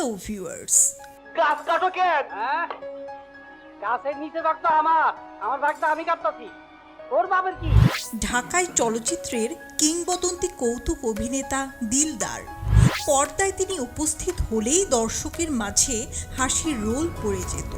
Hello viewers গাছ কাটো কেন গাছের নিচে ভাগটা আমার। আমার ভাগটা আমি কাটতাছি। ওর বাপের কি? ঢাকায় চলচ্চিত্রের কিংবদন্তি কৌতুক অভিনেতা দিলদার। পর্দায় তিনি উপস্থিত হলেই দর্শকের মাঝে হাসির রোল পড়ে যেত।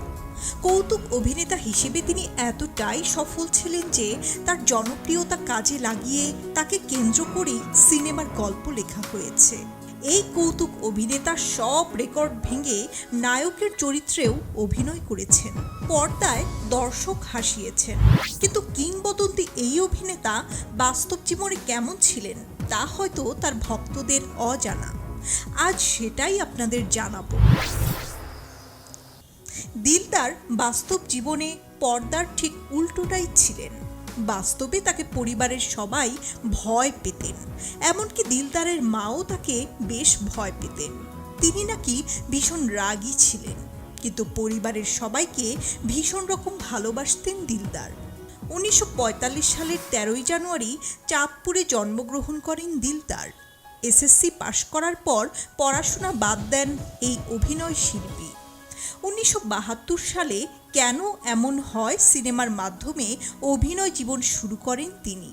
কৌতুক অভিনেতা হিসেবে তিনি এতটাই সফল ছিলেন যে তার জনপ্রিয়তা কাজে লাগিয়ে তাকে কেন্দ্র করেই সিনেমার গল্প লেখা হয়েছে। এই কৌতুক অভিনেতা সব রেকর্ড ভেঙে নায়কের চরিত্রেও অভিনয় করেছেন। পর্দায় দর্শক হাসিয়েছেন। কিন্তু কিংবদন্তি এই অভিনেতা বাস্তব জীবনে কেমন ছিলেন, তা হয়তো তার ভক্তদের অজানা। আজ সেটাই আপনাদের জানাব। দিলদার বাস্তব জীবনে পর্দার ঠিক উল্টোটাই ছিলেন। বাস্তবে তাকে পরিবারের সবাই ভয় পেতেন। এমনকি দিলদারের মাও তাকে বেশ ভয় পেতেন। তিনি নাকি ভীষণ রাগী ছিলেন, কিন্তু পরিবারের সবাইকে ভীষণ রকম ভালোবাসতেন দিলদার। উনিশশো পঁয়তাল্লিশ সালের তেরোই জানুয়ারি চাঁদপুরে জন্মগ্রহণ করেন দিলদার। এসএসসি পাশ করার পর পড়াশোনা বাদ দেন এই অভিনয় শিল্পী। উনিশশো বাহাত্তর সালে কেন এমন হয় সিনেমার মাধ্যমে অভিনয় জীবন শুরু করেন তিনি?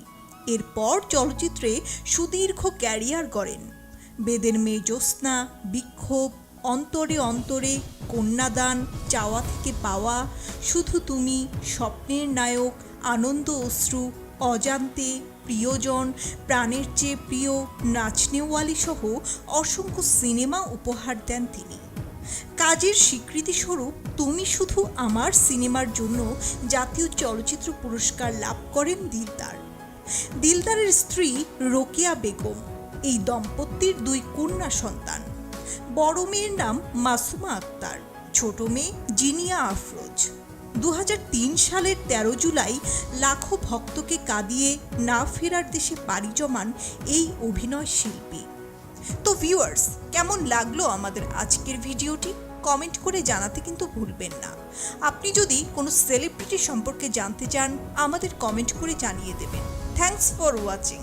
এরপর চলচ্চিত্রে সুদীর্ঘ ক্যারিয়ার গড়েন। বেদের মেয়ে জ্যোৎস্না, বিক্ষোভ, অন্তরে অন্তরে কন্যাদান, চাওয়া থেকে পাওয়া, শুধু তুমি, স্বপ্নের নায়ক, আনন্দ অশ্রু, অজান্তে প্রিয়জন, প্রাণের চেয়ে প্রিয় নাচনেওয়ালি সহ অসংখ্য সিনেমা উপহার দেন তিনি। কাজের স্বীকৃতিস্বরূপ তুমি শুধু আমার সিনেমার জন্য জাতীয় চলচ্চিত্র পুরস্কার লাভ করেন দিলদার। দিলদারের স্ত্রী রোকেয়া বেগম, এই দম্পতির দুই কন্যা সন্তান। বড় মেয়ের নাম মাসুমা আক্তার, ছোট মেয়ে জিনিয়া আফরোজ। দু হাজার তিন সালের তেরো জুলাই লাখো ভক্তকে কাঁদিয়ে না ফেরার দেশে পাড়ি জমান এই অভিনয় শিল্পী। তো ভিউয়ার্স কেমন লাগল আমাদের আজকের ভিডিওটি? কমেন্ট করে জানাতে কিন্তু ভুলবেন না। আপনি যদি কোনো সেলিব্রিটি সম্পর্কে জানতে চান, আমাদের কমেন্ট করে জানিয়ে দেবেন। Thanks for watching